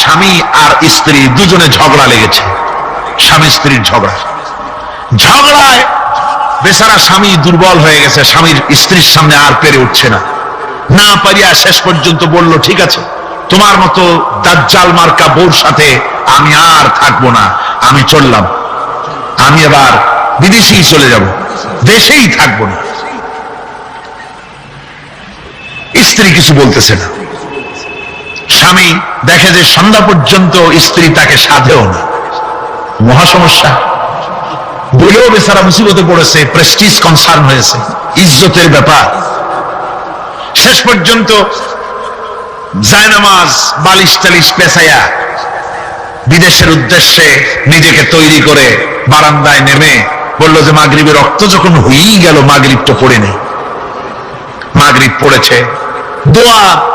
স্বামী আর স্ত্রী দুজনে ঝগড়া লেগেছে। স্বামী স্ত্রীর ঝগড়া। ঝগড়ায় বেচারা স্বামী দুর্বল হয়ে গেছে, স্বামীর স্ত্রীর সামনে আর পেরে উঠছে না। না পারিয়া শেষ পর্যন্ত বলল, ঠিক আছে, তোমার মতো দাজ্জাল মার্কা বউর সাথে আমি আর থাকব না, আমি চললাম। আমি এবার বিদেশেই চলে যাব, দেশেই থাকব না। স্ত্রী কিছু বলতেছে না। স্বামী দেখে যে সন্ধ্যা পর্যন্ত স্ত্রী তাকে সাধেও না। মহা সমস্যা। বলেও বেচারা মুসিবতে পড়েছে প্রেস্টিজ কনসার্ন হয়েছে, ইজ্জতের ব্যাপার। শেষ পর্যন্ত জায়নামাজ, বালিশ টালিশ পেছাইয়া বিদেশের উদ্দেশ্যে নিজেকে তৈরি করে বারান্দায় নেমে বলল যে, মাগরিবের রক্ত যখন হয়েই গেল, মাগরিবটা পড়ে নেই মাগরিব পড়েছে। দোয়া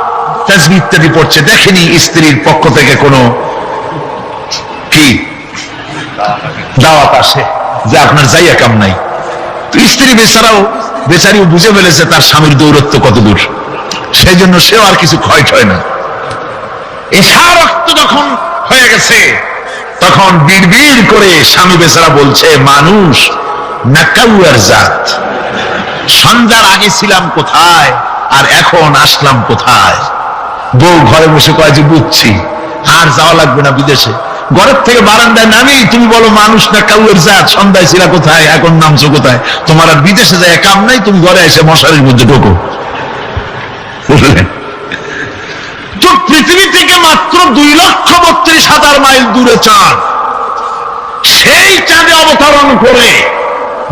তাজবি ইত্যাদি পড়ছে, দেখেনি স্ত্রীর পক্ষ থেকে কোনো কি? দাওয়াত আসে যে আপনার যাইয়া কাম নাই। স্ত্রী বেচারাও, বেচারিও বুঝে ফেলেছে তার স্বামীর দৌরত্ব কত দূর। সেই জন্য সেও আর কিছু ক্ষয় ঠয় না। এসা রক্ত যখন হয়ে গেছে, তখন বিড়বিড় করে স্বামী বেচারা বলছে, মানুষ নাকাউয়ার জাত। সন্ধ্যার আগে ছিলাম কোথায় আর এখন আসলাম কোথায়? বউ ঘরে বসে কয় যে, বুঝছি, আর যাওয়া লাগবে না বিদেশে। ঘরের থেকে বারান্দায় নামি, তুমি বলো মানুষ না কাউয়ের জাত, সন্ধ্যায় ছিলা কোথায়, এখন নামছো কোথায়? তোমার আর বিদেশে যায় কাম নাই, তুমি ঘরে এসে মশারির মধ্যে ঢোকো। তো পৃথিবী থেকে মাত্র দুই লক্ষ বত্রিশ হাজার মাইল দূরে চাঁদ। সেই চাঁদে অবতরণ করে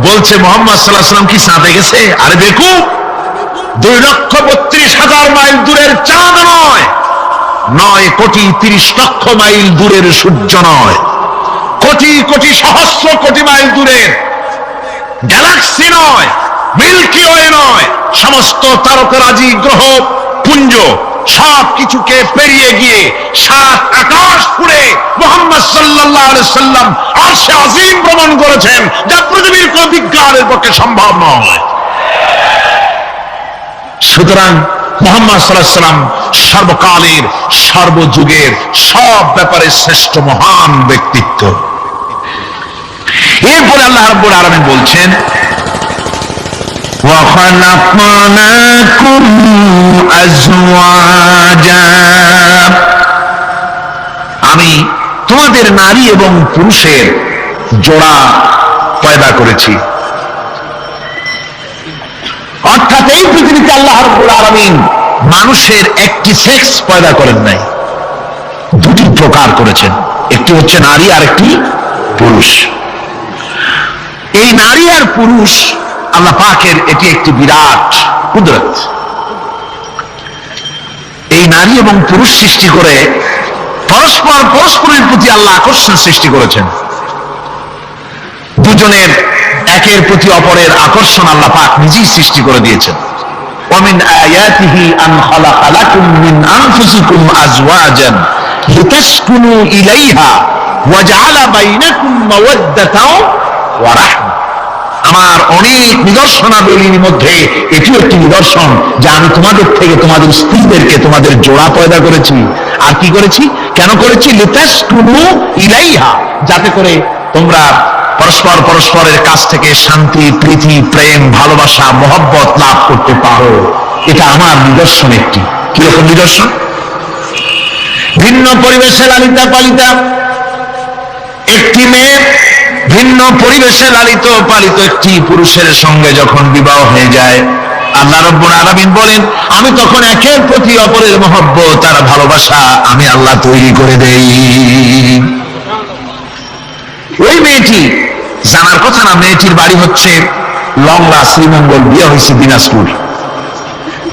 বলছে মোহাম্মদ সাল্লাহ সাল্লাম কি চাঁদে গেছে? আরে দেখু দুই লক্ষ বত্রিশ হাজার মাইল দূরের চাঁদ নয় নয় কোটি তিরিশ লক্ষ মাইল দূরের সূর্য নয়, কোটি কোটি সহস্র কোটি মাইল দূরের গ্যালাক্সি নয়, মিল্কি ওয়ে নয়, সমস্ত তারকারাজি গ্রহ, পুঞ্জ সব কিছুকে পেরিয়ে গিয়ে সাত আকাশ পুড়ে মোহাম্মদ আলাইহি সাল্লাম আরশে আজিম ভ্রমণ করেছেন, যা পৃথিবীর কোন বিজ্ঞানের পক্ষে সম্ভব নয়। সুতরাং মোহাম্মদ সাল্লাহ সাল্লাম সর্বকালের সর্বযুগের সব ব্যাপারে শ্রেষ্ঠ মহান ব্যক্তিত্ব এরপরে আল্লাহ রাব্বুল আলামিন বলছেন وخلقناكم أزواجا আমি তোমাদের নারী এবং পুরুষের জোড়া পয়দা করেছি অর্থাৎ এই পৃথিবীতে আল্লাহ রাব্বুল আলামিন মানুষের একটি সেক্স পয়দা করেন নাই। দুটি প্রকার করেছেন। একটি হচ্ছে নারী আর একটি পুরুষ। এই নারী আর পুরুষ আল্লাহ পাকের এটি একটি বিরাট কুদরত। এই নারী এবং পুরুষ সৃষ্টি করে পরস্পর, পরস্পরের প্রতি আল্লাহ আকর্ষণ সৃষ্টি করেছেন। দুজনের একের প্রতি অপরের আকর্ষণ আল্লাহ পাক নিজেই সৃষ্টি করে দিয়েছেন ومن آياته أن خلق لكم من أنفسكم أزواجا لتسكنوا إليها وجعل بينكم مودة ورحمة আমার অনেক নিদর্শনাবলীর মধ্যে এটিও একটি নিদর্শন যে আমি তোমাদের থেকে তোমাদের স্ত্রীদেরকে তোমাদের জোড়া পয়দা করেছি আর কি করেছি কেন করেছি লিতাসকুনু ইলাইহা যাতে করে তোমরা পরস্পর পরস্পরের কাছ থেকে শান্তি, প্রীতি, প্রেম, ভালোবাসা, মহব্বত লাভ করতে পারো। এটা আমার নিদর্শন একটি। কীরকম নিদর্শন? ভিন্ন পরিবেশে লালিতা পালিতা একটি মেয়ে, ভিন্ন পরিবেশে লালিত পালিত একটি পুরুষের সঙ্গে যখন বিবাহ হয়ে যায়, আল্লাহ রব্বুল আলামিন বলেন, আমি তখন একের প্রতি অপরের মহব্বত আর ভালোবাসা আমি আল্লাহ তৈরি করে দেই। ওই মেয়েটি, জানার কথা না, মেয়েটির বাড়ি হচ্ছে লংলা শ্রীমঙ্গল, বিয়ে হয়েছে দিনাজপুর।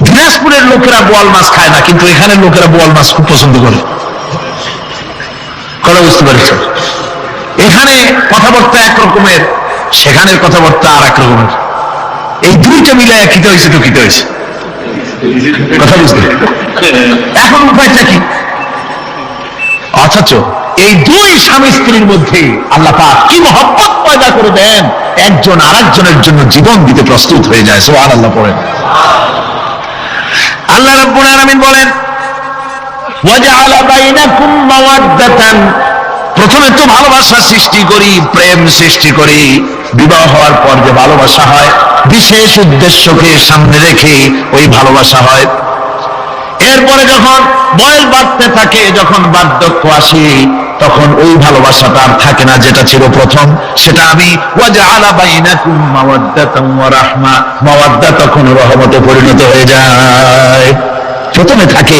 দিনাজপুরের লোকেরা বোয়াল মাছ খায় না, কিন্তু এখানের লোকেরা বোয়াল মাছ খুব পছন্দ করে। কথা বুঝতে পেরেছ? এখানে কথাবার্তা এক রকমের সেখানের কথাবার্তা আর এক রকমের এই দুইটা মিলায় খিতে হয়েছে তো খিতে হয়েছে? কথা বুঝতে এখন উপায়টা কি? অথচ এই দুই স্বামী স্ত্রীর মধ্যে আল্লাহ পাক কি মহব্বত পয়দা করে দেন? একজন আর একজনের জন্য জীবন দিতে প্রস্তুত হয়ে যায় সোহান আল্লাহ পড়েন। আল্লাহ রব্বুল আলামিন বলেন প্রথমে তো ভালোবাসা সৃষ্টি করি, প্রেম সৃষ্টি করি, বিবাহ হওয়ার পর যে ভালোবাসা হয়, বিশেষ উদ্দেশ্যকে সামনে রেখে ওই ভালোবাসা হয়। এরপরে যখন বয়স বাড়তে থাকে, যখন বার্ধক্য আসে, তখন ওই ভালোবাসাটা আর থাকে না, যেটা ছিল প্রথম। সেটা আমি মাওয়াদ্দা তখন রহমতে পরিণত হয়ে যায়। প্রথমে থাকে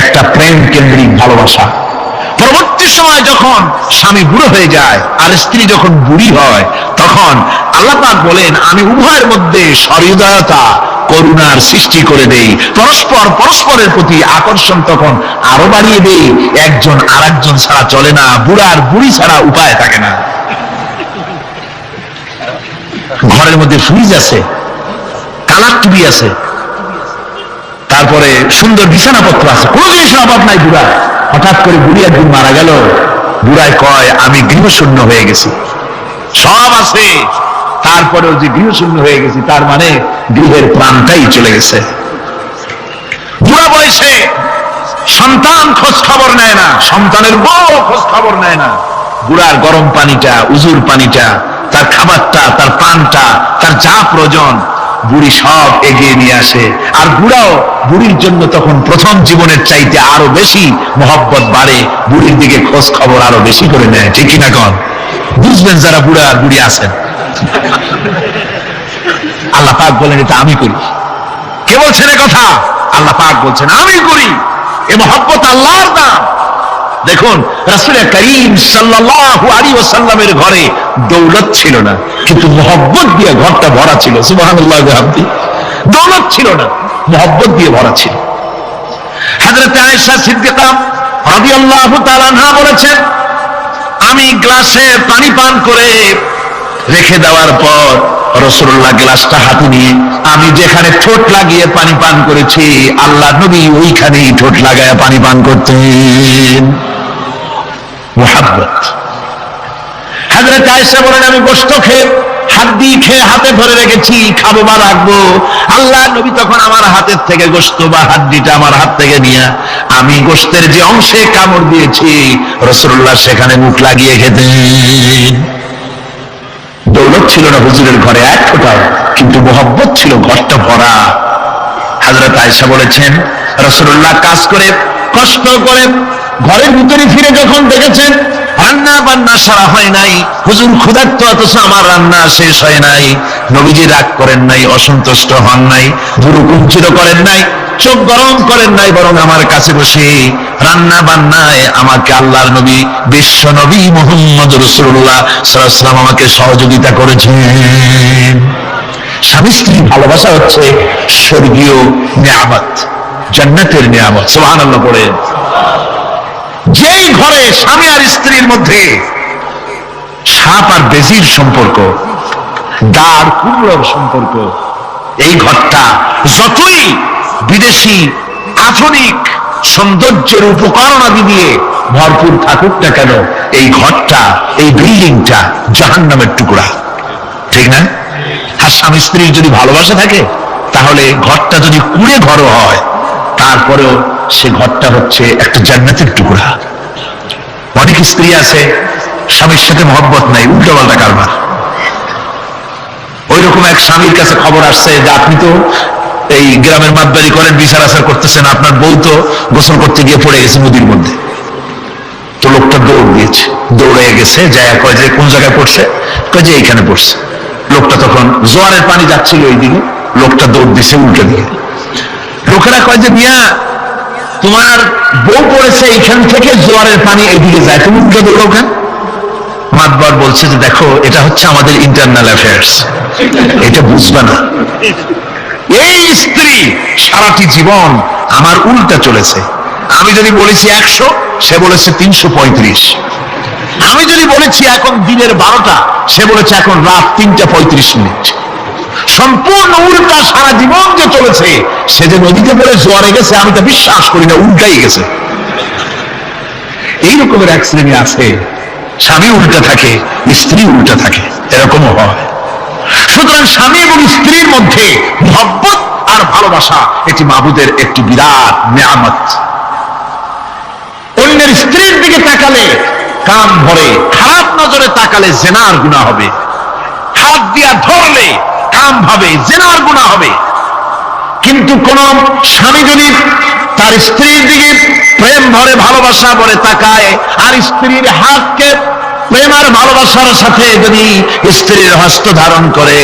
একটা প্রেম কেন্দ্রিক ভালোবাসা। পরবর্তী সময় যখন স্বামী বুড়ো হয়ে যায় আর স্ত্রী যখন বুড়ি হয়, তখন আল্লাপাক বলেন, আমি উভয়ের মধ্যে সহৃদয়তা করুণার সৃষ্টি করে দেই। পরস্পর পরস্পরের প্রতি আকর্ষণ তখন আরও বাড়িয়ে দেই। একজন আর একজন ছাড়া চলে না, বুড়ার বুড়ি ছাড়া উপায় থাকে না। ঘরের মধ্যে ফ্রিজ আছে কালার টিভি আছে, তারপরে সুন্দর বিছানাপত্র আছে। কোনো জিনিসের অভাব নাই বুড়া। হঠাৎ করে বুড়ি একদিন মারা গেল। বুড়ায় কয়, আমি গৃহশূন্য হয়ে গেছি। সব আছে। তারপরেও যে গৃহশূন্য হয়ে গেছি, তার মানে গৃহের প্রাণটাই চলে গেছে। বুড়া বয়সে সন্তান খোঁজ খবর নেয় না, সন্তানের বউ খোঁজ খবর নেয় না। বুড়ার গরম পানিটা, উজুর পানিটা, তার খাবারটা, তার পানটা, তার যা প্রয়োজন, বুড়ি সব এগিয়ে নিয়ে আসে। আর বুড়াও বুড়ির জন্য তখন প্রথম জীবনের চাইতে আরও বেশি মহব্বত বাড়ে, বুড়ির দিকে খোঁজ খবর আরও বেশি করে নেয়, ঠিক কিনা কন? বুঝবেন যারা বুড়া আর বুড়ি আছেন। আল্লাহ পাক বলেন, এটা আমি করি। কে বলছেন কথা? আল্লাহ পাক বলছেন, আমি করি। এ মহব্বত আল্লাহর দাম। দেখুন করিম ঘরে দৌলত ছিল না, কিন্তু মহব্বত দিয়ে ঘরটা ভরা ছিল। বিহামদি। দৌলত ছিল না, মহব্বত দিয়ে ভরা ছিল। বলেছেন, আমি গ্লাসে পানি পান করে রেখে দেওয়ার পর রসুল্লাহ গ্লাসটা হাতে নিয়ে, আমি যেখানে ঠোঁট লাগিয়ে পানি পান করেছি, আল্লাহ নবী ওইখানেই ঠোঁট লাগায় পানি পান করতেন। আমি গোস্ত খেয়ে, হাত দিয়ে খেয়ে হাতে ধরে রেখেছি, খাব বা রাখব। আল্লাহ নবী তখন আমার হাতের থেকে গোস্ত বা হাড্ডিটা আমার হাত থেকে নিয়ে, আমি গোস্তের যে অংশে কামড় দিয়েছি, রসুল্লাহ সেখানে মুখ লাগিয়ে খেতেন। দৌলত ছিল না হুজুরের ঘরে এক ফোটাও, কিন্তু মোহব্বত ছিল ঘরটা ভরা। হাজরত আয়সা বলেছেন রসুল্লাহ কাজ করে, কষ্ট করে ঘরের ভিতরে ফিরে যখন দেখেছেন, রান্না বান্না সারা হয় নাই, হুজুর ক্ষুধার্ত আমার রান্না শেষ হয় নাই। নবীজি রাগ করেন নাই, অসন্তুষ্ট হন নাই কুঞ্চিত করেন নাই। চোখ গরম করেন নাই, বরং আমার কাছে বসে রান্না বান্নায় আমাকে আল্লাহর নবী, বিশ্ব নবী মোহাম্মদ রসুল্লাহ সাল্লাম আমাকে সহযোগিতা করেছেন। স্বামী স্ত্রী ভালোবাসা হচ্ছে স্বর্গীয় নিয়ামত, জান্নাতের নিয়ামত সোহান আল্লাহ পড়ে। যেই ঘরে স্বামী আর স্ত্রীর মধ্যে সাপ আর বেজির সম্পর্ক দাঁড় কুমড়োর সম্পর্ক, এই ঘরটা যতই বিদেশি আধুনিক সৌন্দর্যের উপকরণ আদি দিয়ে ভরপুর থাকুক না কেন, এই ঘরটা, এই বিল্ডিংটা জাহান নামের টুকরা। ঠিক না? আর স্বামী স্ত্রীর যদি ভালোবাসা থাকে, তাহলে ঘরটা যদি কুড়ে ঘর হয়, তারপরেও সে ঘরটা হচ্ছে একটা জান্নাতের টুকরা। অনেক স্ত্রী আছে, স্বামীর সাথে মহব্বত নাই উল্টো পাল্টা কারবার। ওই রকম এক স্বামীর কাছে খবর আসছে যে আপনি তো এই গ্রামের মাতবাড়ি করেন, বিচার আচার করতেছেন, আপনার বউ তো গোসল করতে গিয়ে পড়ে গেছে নদীর মধ্যে। তো লোকটা দৌড় দিয়েছে দৌড়ে গেছে যায় কয় যে কোন জায়গায় পড়ছে? কয় যে এইখানে পড়ছে। লোকটা তখন জোয়ারের পানি যাচ্ছিল এই দিকে লোকটা দৌড় দিছে উল্টো দিকে। লোকেরা কয় যে, মিয়া, তোমার বউ পড়েছে এইখান থেকে জোয়ারের পানি এইদিকে যায়, তুমি উল্টো দৌড়ো কেন? মাতবার বলছে যে, দেখো, এটা হচ্ছে আমাদের ইন্টারনাল অ্যাফেয়ার্স এটা বুঝবে না। এই স্ত্রী সারাটি জীবন আমার উল্টা চলেছে। আমি যদি বলেছি একশো, সে বলেছে তিনশো পঁয়ত্রিশ। আমি যদি বলেছি এখন দিনের বারোটা, সে বলেছে এখন রাত তিনটা পঁয়ত্রিশ মিনিট। সম্পূর্ণ উল্টা সারা জীবন যে চলেছে, সে যে নদীতে পড়ে জোয়ারে গেছে, আমি তা বিশ্বাস করি না, উল্টাই গেছে। এই রকমের এক শ্রেণি আছে, স্বামী উল্টা থাকে, স্ত্রী উল্টা থাকে, এরকমও হয়। সুতরাং স্বামী এবং স্ত্রীর মধ্যে মহব্বত আর ভালোবাসা এটি মাবুদের একটি বিরাট নিয়ামত। অন্যের স্ত্রীর দিকে তাকালে কান ভরে, খারাপ নজরে তাকালে জেনার গুণা হবে। হাত দিয়া ধরলে কাম ভাবে, জেনার গুণা হবে। কিন্তু কোন স্বামী যদি তার স্ত্রীর দিকে প্রেম ভরে, ভালোবাসা ভরে তাকায়, আর স্ত্রীর হাতকে প্রেম আর ভালোবাসার সাথে যদি স্ত্রীর হস্ত ধারণ করে,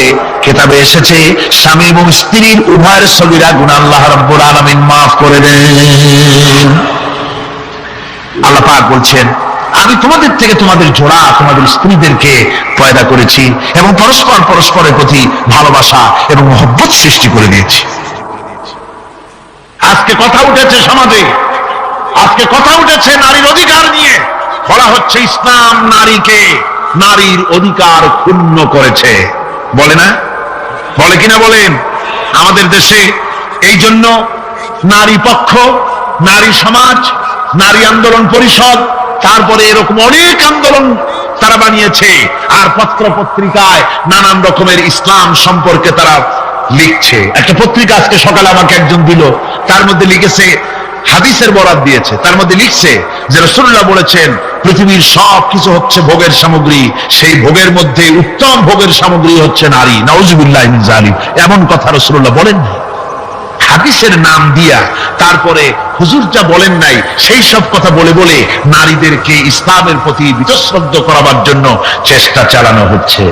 কেতাবে এসেছে, স্বামী এবং স্ত্রীর উভয়ের ছবিরা গুণ আল্লাহ রব্বুল আলমিন মাফ করে দেন। আল্লাহ বলছেন, আমি তোমাদের থেকে তোমাদের জোড়া, তোমাদের স্ত্রীদেরকে পয়দা করেছি এবং পরস্পর পরস্পরের প্রতি ভালোবাসা এবং মহব্বত সৃষ্টি করে দিয়েছি। আজকে কথা উঠেছে সমাজে, আজকে কথা উঠেছে নারীর অধিকার নিয়ে। বলা হচ্ছে ইসলাম নারীকে নারীর অধিকার ক্ষুণ্ণ করেছে। বলে না? বলে কিনা বলেন? আমাদের দেশে এই জন্য নারী পক্ষ, নারী সমাজ, নারী আন্দোলন পরিষদ, তারপরে এরকম অনেক আন্দোলন তারা বানিয়েছে। আর পত্র পত্রিকায় নানান রকমের ইসলাম সম্পর্কে তারা লিখছে। একটা পত্রিকা আজকে সকালে আমাকে একজন দিল। তার মধ্যে লিখেছে, হাদিসের বরাদ দিয়েছে। তার মধ্যে লিখছে যে রসুল্লাহ বলেছেন পৃথিবীর সব কিছু হচ্ছে ভোগের সামগ্রী। সেই ভোগের মধ্যে উত্তম ভোগের সামগ্রী হচ্ছে নারী। নওজুবিল্লাহ জালিম এমন কথা রসুল্লাহ বলেন না হাদিসের নাম দিয়া তারপরে হুজুর যা বলেন নাই, সেই সব কথা বলে বলে নারীদেরকে ইসলামের প্রতি বিতশ্রদ্ধ করাবার জন্য চেষ্টা চালানো হচ্ছে।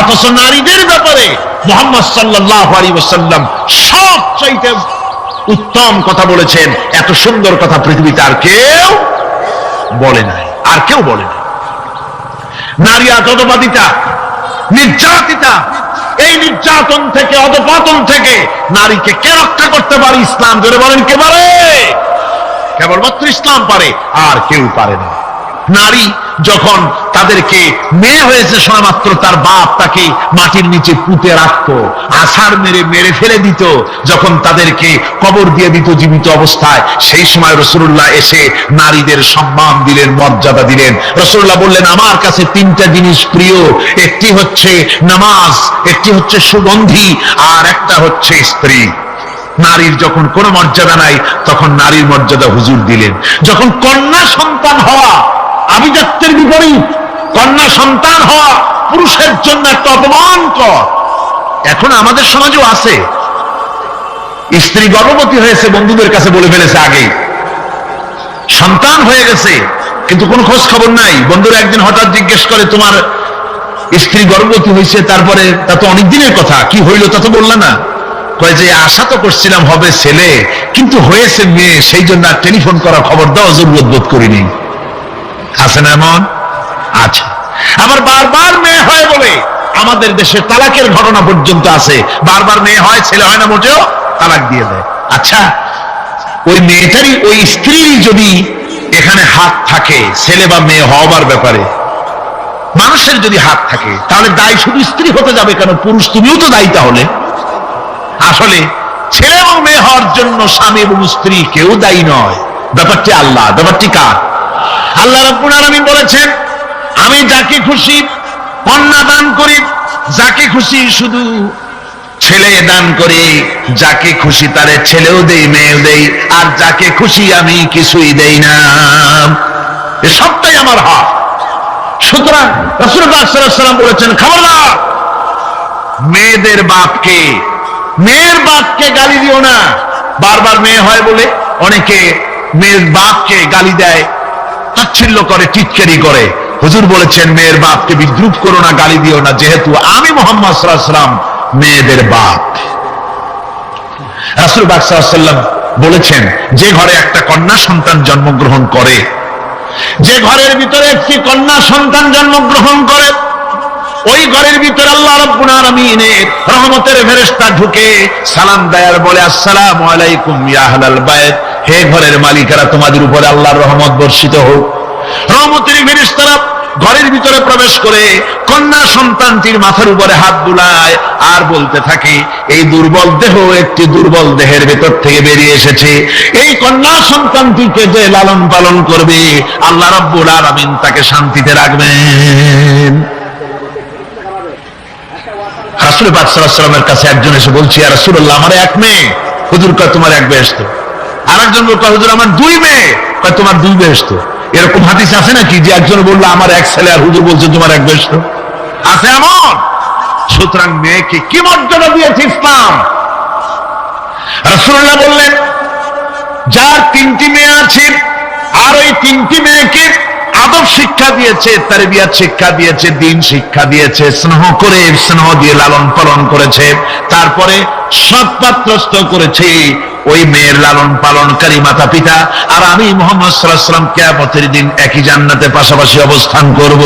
অথচ নারীদের ব্যাপারে মোহাম্মদ সাল্লাহ আলী সব চাইতে উত্তম কথা বলেছেন। এত সুন্দর কথা পৃথিবীতে আর কেউ বলে নাই। আর কেউ বলে না। নারী আতবাদিতা নির্যাতিতা, এই নির্যাতন থেকে, অধপতন থেকে নারীকে কে রক্ষা করতে পারে ইসলাম? ধরে বলেন, কে পারে? কেবলমাত্র ইসলাম পারে, আর কেউ পারে না। নারী যখন তাদেরকে মেয়ে হয়েছে সময় মাত্র তার বাপ তাকে মাটির নিচে পুঁতে রাখত, আছাড় মেরে মেরে ফেলে দিত, যখন তাদেরকে কবর দিয়ে দিত জীবিত অবস্থায়, সেই সময় রসুল্লাহ এসে নারীদের সম্মান দিলেন, মর্যাদা দিলেন। রসুল্লাহ বললেন, আমার কাছে তিনটা জিনিস প্রিয়, একটি হচ্ছে নামাজ, একটি হচ্ছে সুগন্ধি, আর একটা হচ্ছে স্ত্রী। নারীর যখন কোনো মর্যাদা নাই, তখন নারীর মর্যাদা হুজুর দিলেন। যখন কন্যা সন্তান হওয়া আভিজাত্যের বিপরীত। কন্যা সন্তান হওয়া পুরুষের জন্য একটা অপমানকর এখন আমাদের সমাজেও আছে। স্ত্রী গর্ভবতী হয়েছে, বন্ধুদের কাছে বলে ফেলেছে আগে। সন্তান হয়ে গেছে, কিন্তু কোনো খোঁজ খবর নাই। বন্ধুরা একদিন হঠাৎ জিজ্ঞেস করে, তোমার স্ত্রী গর্ভবতী হয়েছে, তারপরে তা তো অনেক দিনের কথা, কি হইল তা তো বললা না? কয় যে, আশা তো করছিলাম হবে ছেলে, কিন্তু হয়েছে মেয়ে, সেই জন্য টেলিফোন করা খবর দেওয়া জরুরত বোধ করিনি। আছে না এমন? আছে। আবার বারবার মেয়ে হয় বলে আমাদের দেশে তালাকের ঘটনা পর্যন্ত আছে। বারবার মেয়ে হয়, ছেলে হয় না মোটেও, তালাক দিয়ে দেয়। আচ্ছা ওই মেয়েটারই, ওই স্ত্রীর যদি এখানে হাত থাকে, ছেলে বা মেয়ে হওয়ার ব্যাপারে। মানুষের যদি হাত থাকে, তাহলে দায়ী শুধু স্ত্রী হতে যাবে কেন? পুরুষ তুমিও তো দায়ী তাহলে। আসলে ছেলে এবং মেয়ে হওয়ার জন্য স্বামী এবং স্ত্রী কেউ দায়ী নয়। ব্যাপারটি আল্লাহ, ব্যাপারটি কার? আল্লাহ রব্বুল আলামিন বলেছেন, আমি যাকে খুশি কন্যা দান করি, যাকে খুশি শুধু ছেলে দান করি, যাকে খুশি তারে ছেলেও দেই, মেয়েও দেই, আর যাকে খুশি আমি কিছুই দেই না। সবটাই আমার হক সুতরাং রসুল্লাহ সাল্লাম বলেছেন, খবরদার, মেয়েদের বাপকে, মেয়ের বাপকে গালি দিও না। বারবার মেয়ে হয় বলে অনেকে মেয়ের বাপকে গালি দেয়। তাচ্ছিল্য করে, টিটকারি করে। হুজুর বলেছেন, মেয়ের বাপকে বিদ্রুপ করো না, গালি দিও না। যেহেতু আমি মোহাম্মদ সাল্লাম মেয়েদের বাপ। রাসুল বাকসাল্লাম বলেছেন, যে ঘরে একটা কন্যা সন্তান জন্মগ্রহণ করে, যে ঘরের ভিতরে একটি কন্যা সন্তান জন্মগ্রহণ করে, ওই ঘরের ভিতরে আল্লাহ রব্বুল আলামিনের রহমতের ফেরেশতা ঢুকে সালাম দেয়ার বলে, আসসালামু আলাইকুম ইয়া আহলাল বাইত। হে ঘরের মালিকেরা, তোমাদের উপরে আল্লাহর রহমত বর্ষিত হোক। রহমতের ফেরেশতারা ঘরের ভিতরে প্রবেশ করে কন্যা সন্তানটির মাথার উপরে হাত বুলায় আর বলতে থাকে, এই দুর্বল দেহ একটি দুর্বল দেহের ভেতর থেকে বেরিয়ে এসেছে। এই কন্যা সন্তানটিকে যে লালন পালন করবে, আল্লাহ রব্বুল আলামিন তাকে শান্তিতে রাখবেন। রাসুল পাকসালামের কাছে একজন এসে বলছি আর রাসুল্লাহ আমার এক মেয়ে। হুজুর তোমার এক বেহেস্ত আর একজন বলতো, হুজুর, আমার দুই মেয়ে। তোমার দুই বেহস্ত এরকম হাদিস আছে নাকি যে একজন বলল, আমার এক ছেলে আর হুজুর বলছে তোমার এক বেহস্ত আছে এমন? সুতরাং মেয়েকে কি মর্যাদা দিয়েছে ইসলাম? রসুল্লাহ বললেন, যার তিনটি মেয়ে আছে, আর ওই তিনটি মেয়েকে আদব শিক্ষা দিয়েছে তার বিয়ার শিক্ষা দিয়েছে, দিন শিক্ষা দিয়েছে, স্নেহ করে, স্নেহ দিয়ে লালন পালন করেছে। তারপরে সৎপাত্রস্ত করেছে ওই মেয়ের লালন পালনকারী মাতা পিতা। আর আমি মোহাম্মদ কেয়ামতের দিন একই জান্নাতে পাশাপাশি অবস্থান করব।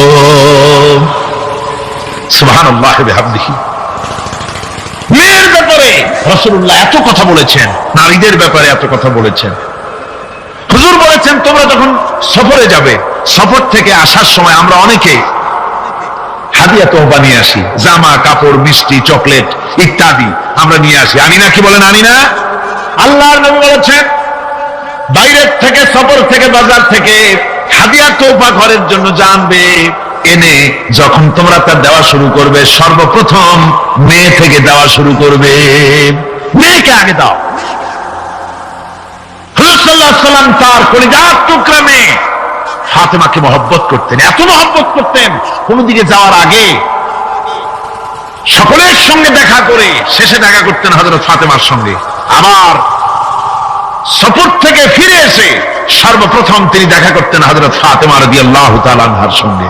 মেয়ের ব্যাপারে রসুল্লাহ এত কথা বলেছেন, নারীদের ব্যাপারে এত কথা বলেছেন। হুজুর বলেছেন, তোমরা যখন সফরে যাবে, সফর থেকে আসার সময় আমরা অনেকে হাদিয়া তোহবা নিয়ে আসি। জামা, কাপড়, মিষ্টি, চকলেট ইত্যাদি আমরা নিয়ে আসি। আনি না কি বলেন আনি না আল্লাহর নবী বলেছেন, বাইরের থেকে, সফর থেকে, বাজার থেকে হাদিয়া তোহবা ঘরের জন্য জানবে, এনে যখন তোমরা তা দেওয়া শুরু করবে, সর্বপ্রথম মেয়ে থেকে দেওয়া শুরু করবে। মেয়েকে আগে দাও। সাল্লাম তার কলিজার টুকরা ফাতেমাকে মহব্বত করতেন। এত মহব্বত করতেন কোন দিকে যাওয়ার আগে সকলের সঙ্গে দেখা করে শেষে দেখা করতেন হজরত ফাতেমার সঙ্গে। আবার সফর থেকে ফিরে এসে সর্বপ্রথম তিনি দেখা করতেন হজরত ফাতেমা রদি আল্লাহ তালার সঙ্গে।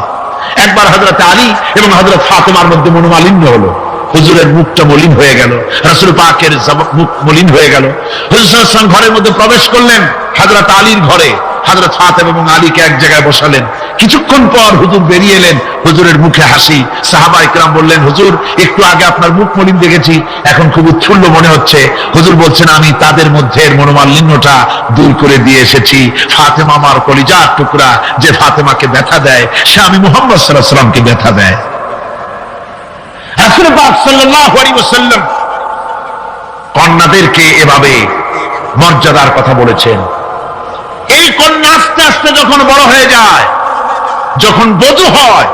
একবার হজরত আলী এবং হজরত ফাতেমার মধ্যে মনোমালিন্য হলো। হুজুরের মুখটা মলিন হয়ে গেল, রাসুল পাকের মুখ মলিন হয়ে গেল। হুজুর ঘরের মধ্যে প্রবেশ করলেন। হাজরত আলীর ঘরে হাজরত ফাতেম এবং আলীকে এক জায়গায় বসালেন। কিছুক্ষণ পর হুজুর বেরিয়ে এলেন। হুজুরের মুখে হাসি। সাহাবা ইকরাম বললেন, হুজুর, একটু আগে আপনার মুখ মলিন দেখেছি। এখন খুব উৎফুল্ল মনে হচ্ছে। হুজুর বলছেন, আমি তাদের মধ্যে মনোমালিন্যটা দূর করে দিয়ে এসেছি। ফাতেমা আমার কলিজার টুকরা। যে ফাতেমাকে ব্যথা দেয়, সে আমি মোহাম্মদ সাল্লাহ সাল্লামকে ব্যথা দেয়। কন্যাদেরকে এভাবে মর্যাদার কথা বলেছেন। এই কন্যা আস্তে আস্তে যখন বড় হয়ে যায়, যখন বধু হয়,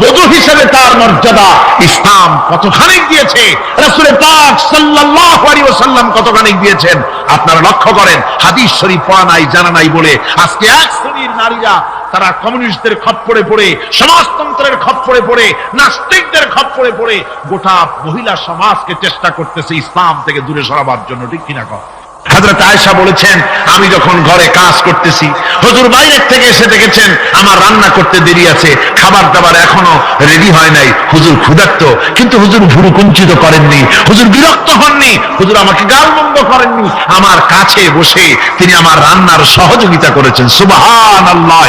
বধু হিসেবে তার মর্যাদা ইসলাম কতখানি দিয়েছে রাসূলের পাক সাল্লাল্লাহু আলাইহি ওয়াসাল্লাম কতখানি দিয়েছেন আপনারা লক্ষ্য করেন, হাদিস শরীফ পড়া নাই, জানা নাই বলে আজকে এক শ্রেণির নারীরা তারা কমিউনিস্টদের খপ্পরে পড়ে, সমাজতন্ত্রের খপ্পরে পড়ে, নাস্তিকদের খপ্পরে পড়ে, গোটা মহিলা সমাজকে চেষ্টা করতেছে ইসলাম থেকে দূরে সরাবার জন্য, ঠিক কিনা কর হাজরত আয়েশা বলেছেন, আমি যখন ঘরে কাজ করতেছি, হুজুর বাইরের থেকে এসে দেখেছেন, আমার রান্না করতে দেরি আছে, খাবার দাবার এখনও রেডি হয় নাই, হুজুর ক্ষুধার্ত, কিন্তু হুজুর ভুরু কুঞ্চিত করেননি, হুজুর বিরক্ত হননি, হুজুর আমাকে গালমন্দ করেননি, আমার কাছে বসে তিনি আমার রান্নার সহযোগিতা করেছেন সুবাহান আল্লাহ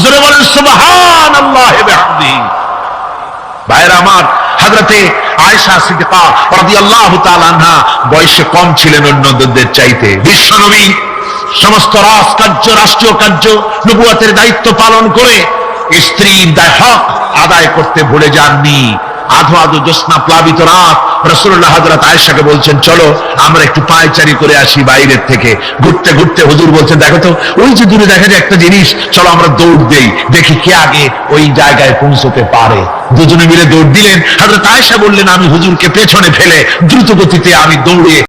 জোরে বলেন সুবাহান আল্লাহ হাজরাতে আয়সা সিদ্দিকা বয়সে কম ছিলেন অন্যদের চাইতে। বিশ্বনবী সমস্ত রাজকার্য রাষ্ট্রীয় কার্য, নবুয়াতের দায়িত্ব পালন করে স্ত্রীর দায় হক আদায় করতে ভুলে যাননি। আধো আধো জ্যোৎস্না প্লাবিত রাত। রসুল্লাহ হাজরত আয়েশাকে বলছেন, চলো, আমরা একটু পায়চারি করে আসি বাইরের থেকে। ঘুরতে ঘুরতে হুজুর বলছেন দেখো তো, ওই যে দূরে দেখা যায় একটা জিনিস, চলো আমরা দৌড় দেই। দেখি কে আগে ওই জায়গায় পৌঁছতে পারে। দুজনে মিলে দৌড় দিলেন। হাজরত আয়েশা বললেন, আমি হুজুরকে পেছনে ফেলে দ্রুত গতিতে আমি দৌড়ে